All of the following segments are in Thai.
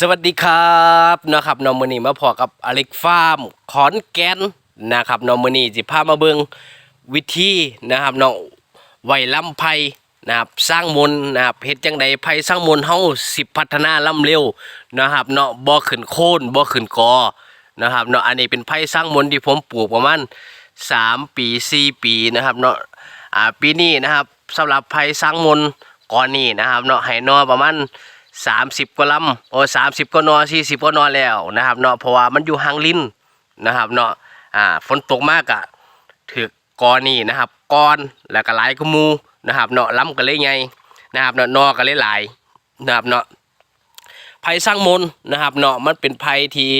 สวัสดีครับนะครับนอมนีมาพอกับอเล็กฟาร์มขอนแก่นนะครับนอมนีสิพามาเบิงวิธีนะครับเนาะไว้ลำไพนะครับสร้างมนนะครับเฮ็ดจังใดไผสร้างมนเฮาสิพัฒนาลำเร็วนะครับเนาะบ่ขึ้นโค่นบ่ขึ้นกอนะครับเนาะอันนี้เป็นไผสร้างมนที่ผมปลูกประมาณ3ปี4ปีนะครับเนาะอ่าปีนี้นะครับสำหรับไผสร้างมนก่อนนี้นะครับเนาะให้นอประมาณ สามสิบกว่าลำโอ้สามสิบกว่านอสี่สิบกว่านอแล้วนะครับเนาะเพราะว่ามันอยู่ห่างลิ้นนะครับเนาะอ่าฝนตกมากอะถือกอนี่นะครับกอนแล้วก็หลายกมูนะครับเนาะล้ำกันเลยไงนะครับเนาะนอกันเลยหลายนะครับเนาะไผ่สร้างมนนะครับเนาะมันเป็นไผ่ที่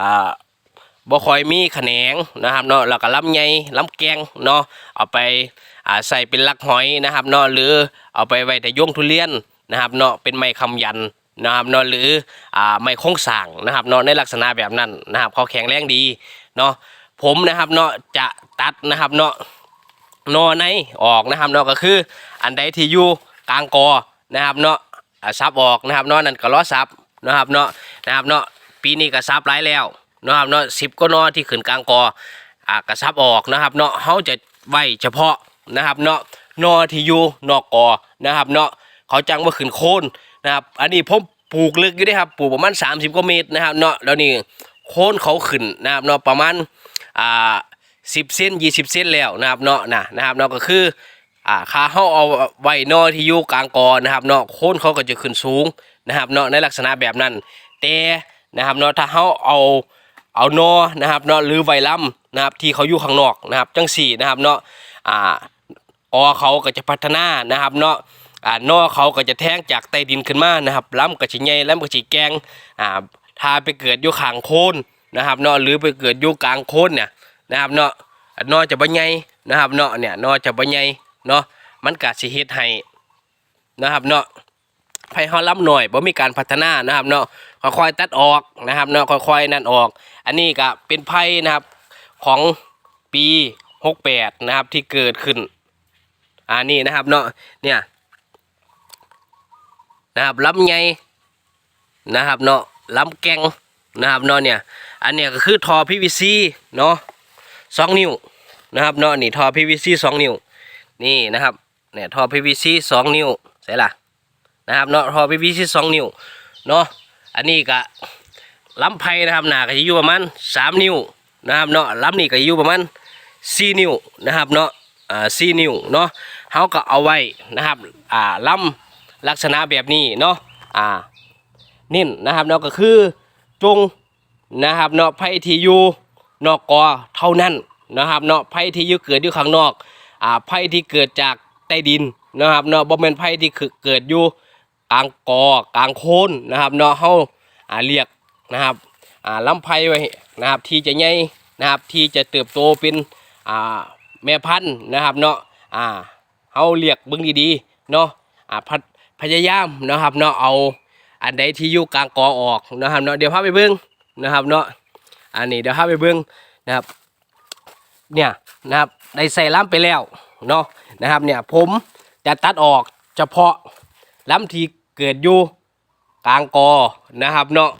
อ่าบ่คอยมีแขนงนะครับเนาะแล้วก็ล้ำไงล้ำแกงเนาะเอาไปอ่าใส่เป็นลักหอยนะครับเนาะหรือเอาไปไว้แต่ย่งทุเรียน นะครับเนาะเป็นไม้คำยันนะครับเนาะหรืออ่าไม้โค้งสางนะครับเนาะในลักษณะแบบนั้นนะครับเขาแข็งแรงดีเนาะผมนะครับเนาะจะตัดนะครับเนาะนอในออกนะครับเนาะก็คืออันใดที่อยู่กลางกอนะครับเนาะซับออกนะครับเนาะนั่นก็ล้อซับนะครับเนาะนะครับเนาะปีนี้ก็ซับหลายแล้วนะครับเนาะสิบก็นอที่ขึ้นกลางกออ่ากระซับออกนะครับเนาะเขาจะไว้เฉพาะนะครับเนาะนอที่อยู่นอกกอนะครับเนาะ เขาจังว่าขึ้นโคนนะครับอันนี้ผมปลูกลึกอยู่เด้ครับปลูกประมาณ 30กว่าเมตรนะครับเนาะแล้วนี่โคนเขาขึ้นนะครับเนาะประมาณอ่า10เซน20เซนแล้วนะครับเนาะนะนะครับเนาะก็คืออ่าค่าเฮาเอาไว้นอที่อยู่กลางกอนะครับเนาะโคนเขาก็จะขึ้นสูงนะครับเนาะในลักษณะแบบนั้น แต่นะครับเนาะถ้าเฮาเอาเอานอนะครับเนาะหรือไวลัมนะครับที่เขาอยู่ข้างนอกนะครับจังสี่นะครับเนาะอ่ากอเขาก็จะพัฒนานะครับเนาะ อ่านอเขาก็จะแทงจากใต้ดินขึ้นมานะครับล้ำกับฉีใหญ่ล้ำกับฉีแกงอ่าถ้าไปเกิดอยู่ข้างโคนนะครับเนาะหรือไปเกิดอยู่กลางโคนเนี่ยนะครับเนาะนอจะบ่ใหญ่นะครับเนาะเนี่ยนอจะบ่ใหญ่เนาะมันก็สิเฮ็ดให้นะครับเนาะไผเฮาล้ำหน่อยบ่มีการพัฒนานะครับเนาะค่อยๆตัดออกนะครับเนาะค่อยๆนั่นออก อันนี้ก็เป็นไผนะครับของปี 68 นะครับที่เกิดขึ้นอันนี้นะครับเนาะเนี่ย นะครับลำไยนะครับเนาะลำแกงนะครับเนาะเนี่ยอันเนี้ยก็คือทอ PVC เนาะสองนิ้วนะครับเนาะนี่ทอ PVC สองนิ้วนี่นะครับเนี่ยทอ PVC สองนิ้วใช่ละนะครับเนาะทอ PVC สองนิ้วเนาะอันนี้ก็ลำไพนะครับหนาก็จะอยู่ประมาณสามนิ้วนะครับเนาะลำนี่ก็อยู่ประมาณสี่นิ้วนะครับเนาะอ่าสี่นิ้วเนาะเขาก็เอาไว้นะครับอ่าลำ ลักษณะแบบนี้เนาะอ่านิ่นนะครับเนาะก็คือจงนะครับเนาะไผ่ที่อยู่นอกกอเท่านั้นนะครับเนาะไผ่ที่อยู่เกิดอยู่ข้างนอกอ่าไผ่ที่เกิดจากใต้ดินนะครับเนาะบ่แม่นไผ่ที่เกิดอยู่กลางกอกลางโคนนะครับเนาะเฮาอ่าเรียกนะครับอ่าลำไผ่ไว้นะครับที่จะใหญ่นะครับที่จะเติบโตเป็นอ่าแม่พันธุ์นะครับเนาะอ่าเฮาเรียกเบิ่งดีๆเนาะอ่าพัด ยายามนะครับเนาะเอาอันใดที่อยู่กลางกอออกนะครับเนาะเดี๋ยวพาไปเบิ้งนะครับเนาะอันนี้เดี๋ยวพาไปเบิ้งนะครับเนี่ยนะครับได้ใส่ล้ำไปแล้วเนาะนะครับเนี่ยผมจะตัดออกเฉพาะล้ำที่เกิดอยู่กลางกอนะครับเนาะ